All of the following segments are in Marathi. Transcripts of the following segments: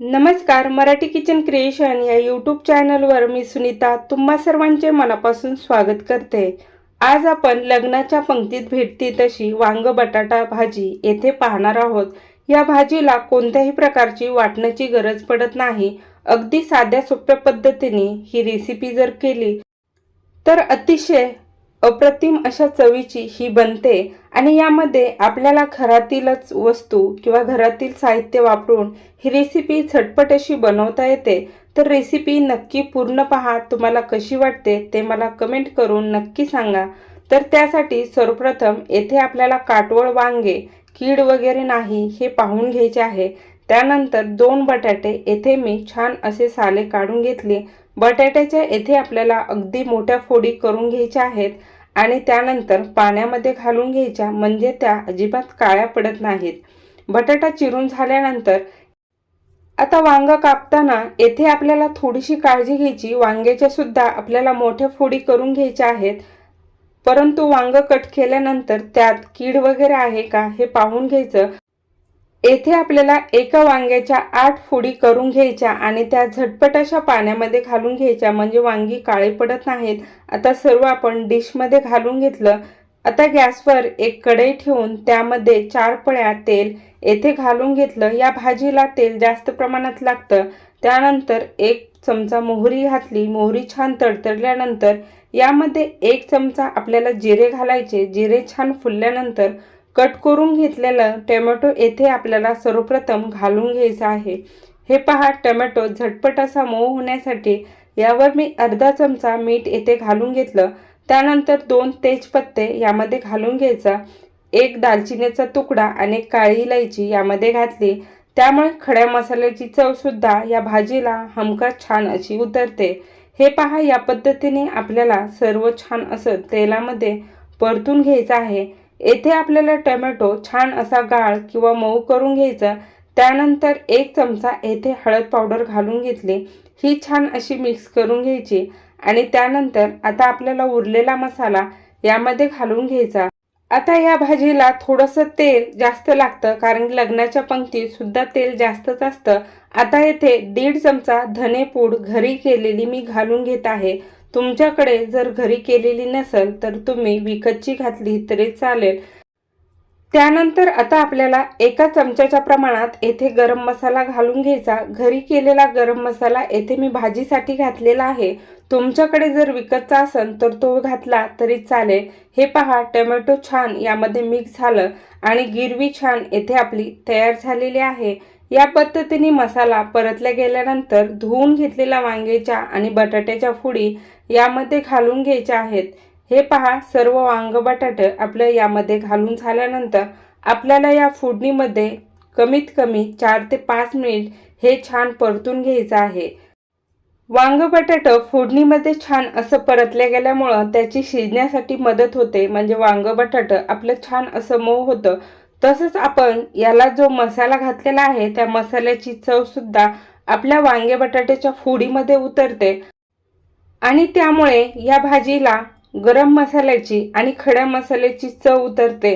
नमस्कार मराठी किचन क्रिएशन या यूट्यूब चॅनलवर मी सुनीता तुम्हा सर्वांचे मनापासून स्वागत करते. आज आपण लग्नाच्या पंक्तीत भेटती तशी वांग बटाटा भाजी येथे पाहणार आहोत. या भाजीला कोणत्याही प्रकारची वाटण्याची गरज पडत नाही. अगदी साध्या सोप्या पद्धतीने ही रेसिपी जर केली तर अतिशय अप्रतिम अशा चवीची ही बनते आणि यामध्ये आपल्याला घरातीलच वस्तू किंवा घरातील साहित्य वापरून ही रेसिपी झटपट अशी बनवता येते. तर रेसिपी नक्की पूर्ण पहा तुम्हाला कशी वाटते ते मला कमेंट करून नक्की सांगा. तर त्यासाठी सर्वप्रथम येथे आपल्याला काटवळ वांगे कीड वगैरे नाही हे पाहून घ्यायचे आहे. त्यानंतर दोन बटाटे येथे मी छान असे साले काढून घेतले. बटाट्याच्या येथे आपल्याला अगदी मोठ्या फोडी करून घ्यायच्या आहेत. आणि त्यानंतर पाण्यामध्ये घालून घ्यायच्या म्हणजे त्या अजिबात काळ्या पडत नाहीत. बटाटा चिरून झाल्यानंतर आता वांग कापताना येथे आपल्याला थोडीशी काळजी घ्यायची. वांग्याच्या सुद्धा आपल्याला मोठ्या फोडी करून घ्यायच्या आहेत. परंतु वांग कट केल्यानंतर त्यात कीड वगैरे आहे का हे पाहून घ्यायचं. येथे आपल्याला एका वांग्याच्या आठ फोडी करून घ्यायच्या आणि त्या झटपट अशा पाण्यामध्ये घालून घ्यायच्या. म्हणजे वांगी काळे पडत नाहीत. आता सर्व आपण डिशमध्ये घालून घेतलं. आता गॅसवर एक कढई ठेवून त्यामध्ये चार पळ्या तेल येथे घालून घेतलं. या भाजीला तेल जास्त प्रमाणात लागतं. त्यानंतर एक चमचा मोहरी घातली. मोहरी छान तडतडल्यानंतर यामध्ये एक चमचा आपल्याला जिरे घालायचे. जिरे छान फुलल्यानंतर कट करून घेतलेलं टोमॅटो येथे आपल्याला सर्वप्रथम घालून घ्यायचं आहे. हे पहा टोमॅटो झटपट असा मऊ होण्यासाठी यावर मी अर्धा चमचा मीठ येथे घालून घेतलं. त्यानंतर दोन तेजपत्ते यामध्ये घालून घ्यायचा. एक दालचिनीचा तुकडा आणि एक काळी इलायची यामध्ये घातली. त्यामुळे खड्या मसाल्याची चवसुद्धा या भाजीला हमखास छान अशी उतरते. हे पहा या पद्धतीने आपल्याला सर्व छान असं तेलामध्ये परतून घ्यायचं आहे. येथे आपल्याला टोमॅटो छान असा गाळ किंवा मऊ करून घ्यायचा. त्यानंतर एक चमचा येथे हळद पावडर घालून घेतली. ही छान अशी मिक्स करून घ्यायची. आणि त्यानंतर आता आपल्याला उरलेला मसाला यामध्ये घालून घ्यायचा. आता या भाजीला थोडंसं तेल जास्त लागतं कारण लग्नाच्या पंक्तीत सुद्धा तेल जास्तच असतं. आता येथे दीड चमचा धनेपूड घरी केलेली मी घालून घेत आहे. तुमच्याकडे जर घरी केलेली नसेल तर तुम्ही विकतची घातली तरी चालेल. त्यानंतर आता आपल्याला एका चमच्याच्या प्रमाणात येथे गरम मसाला घालून घ्यायचा. घरी केलेला गरम मसाला येथे मी भाजीसाठी घातलेला आहे. तुमच्याकडे जर विकतचा असेल तर तो घातला तरी चालेल. हे पहा टोमॅटो छान यामध्ये मिक्स झालं आणि गिरवी छान येथे आपली तयार झालेली आहे. या पद्धतीने मसाला परतल्या गेल्यानंतर धुवून घेतलेल्या वांग्याच्या आणि बटाट्याच्या फोडी यामध्ये घालून घ्यायच्या आहेत. हे पहा सर्व वांग बटाटे आपलं यामध्ये घालून झाल्यानंतर आपल्याला या फोडणीमध्ये कमीत कमी चार ते पाच मिनिट हे छान परतून घ्यायचं आहे. वांग बटाटं फोडणीमध्ये छान असं परतल्या गेल्यामुळं त्याची शिजण्यासाठी मदत होते. म्हणजे वांग बटाटं आपलं छान असं मऊ होतं. तसंच आपण याला जो मसाला घातलेला आहे त्या मसाल्याची चवसुद्धा आपल्या वांगे बटाट्याच्या फोडीमध्ये उतरते. आणि त्यामुळे या भाजीला गरम मसाल्याची आणि खड्या मसाल्याची चव उतरते.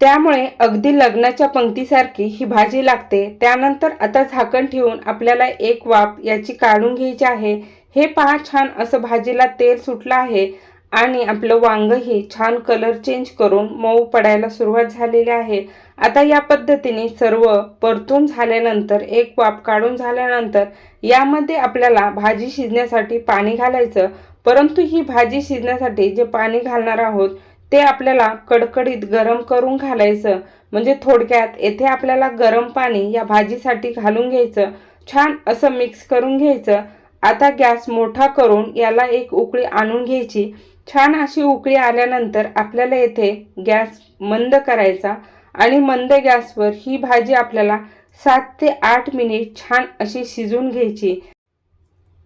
त्यामुळे अगदी लग्नाच्या पंक्तीसारखी ही भाजी लागते. त्यानंतर आता झाकण ठेवून आपल्याला एक वाफ याची काढून घ्यायची आहे. हे पहा छान असं भाजीला तेल सुटलं आहे. आणि आपलं वांगही छान कलर चेंज करून मऊ पडायला सुरुवात झालेली आहे. आता या पद्धतीने सर्व परतून झाल्यानंतर एक वाप काढून झाल्यानंतर यामध्ये आपल्याला भाजी शिजण्यासाठी पाणी घालायचं. परंतु ही भाजी शिजण्यासाठी जे पाणी घालणार आहोत ते आपल्याला कडकडीत गरम करून घालायचं. म्हणजे थोडक्यात येथे आपल्याला गरम पाणी या भाजीसाठी घालून घ्यायचं. छान असं मिक्स करून घ्यायचं. आता गॅस मोठा करून याला एक उकळी आणून घ्यायची. छान अशी उकळी आल्यानंतर आपल्याला येथे गॅस मंद करायचा आणि मंद गॅसवर ही भाजी आपल्याला सात ते आठ मिनिट छान अशी शिजून घ्यायची.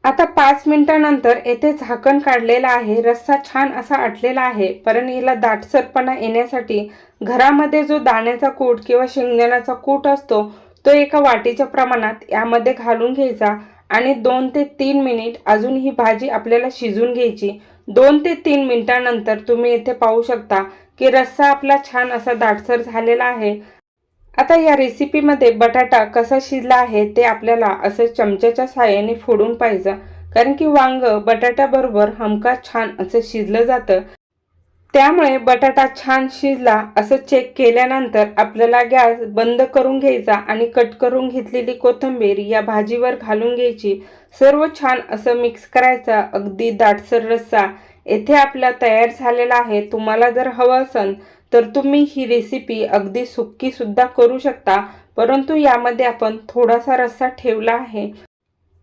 आता पाच मिनिटानंतर येथे झाकण काढलेलं आहे. रस्सा छान असा आटलेला आहे. पण हिला दाटसरपणा येण्यासाठी घरामध्ये जो दाण्याचा कूट किंवा शेंगदाण्याचा कूट असतो तो एका वाटीच्या प्रमाणात यामध्ये घालून घ्यायचा आणि दोन ते तीन मिनिट अजून ही भाजी आपल्याला शिजून घ्यायची. दोन ते तीन मिनिटानंतर तुम्ही इथे पाहू शकता की रस्सा आपला छान असा दाटसर झालेला आहे. आता या रेसिपीमध्ये बटाटा कसा शिजला आहे ते आपल्याला असं चमच्याच्या साहाय्याने फोडून पाहिजे. कारण की वांग बटाट्याबरोबर हमका छान असं शिजलं जातं. त्यामुळे बटाटा छान शिजला असं चेक केल्यानंतर आपल्याला गॅस बंद करून घ्यायचा आणि कट करून घेतलेली कोथिंबीर या भाजीवर घालून घ्यायची. सर्व छान असं मिक्स करायचं. अगदी दाटसर रस्सा येथे आपला तयार झालेला आहे. तुम्हाला जर हवं असेल तर तुम्ही ही रेसिपी अगदी सुक्कीसुद्धा करू शकता परंतु यामध्ये आपण थोडासा रस्सा ठेवला आहे.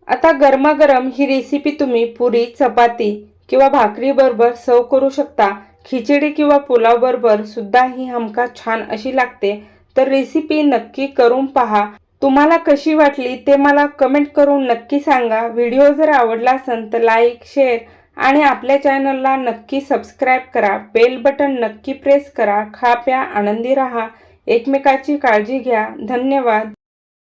आता गरमागरम ही रेसिपी तुम्ही पुरी चपाती किंवा भाकरीबरोबर सर्व करू शकता. खिचडी किंवा पुलावबरोबर सुद्धा ही हमखास छान अशी लागते. तर रेसिपी नक्की करून पहा. तुम्हाला कशी वाटली ते मला कमेंट करून नक्की सांगा. व्हिडिओ जर आवडला असेल तर लाईक शेअर आणि आपल्या चॅनलला नक्की सबस्क्राईब करा. बेल बटन नक्की प्रेस करा. खा प्या आनंदी राहा. एकमेकाची काळजी घ्या. धन्यवाद.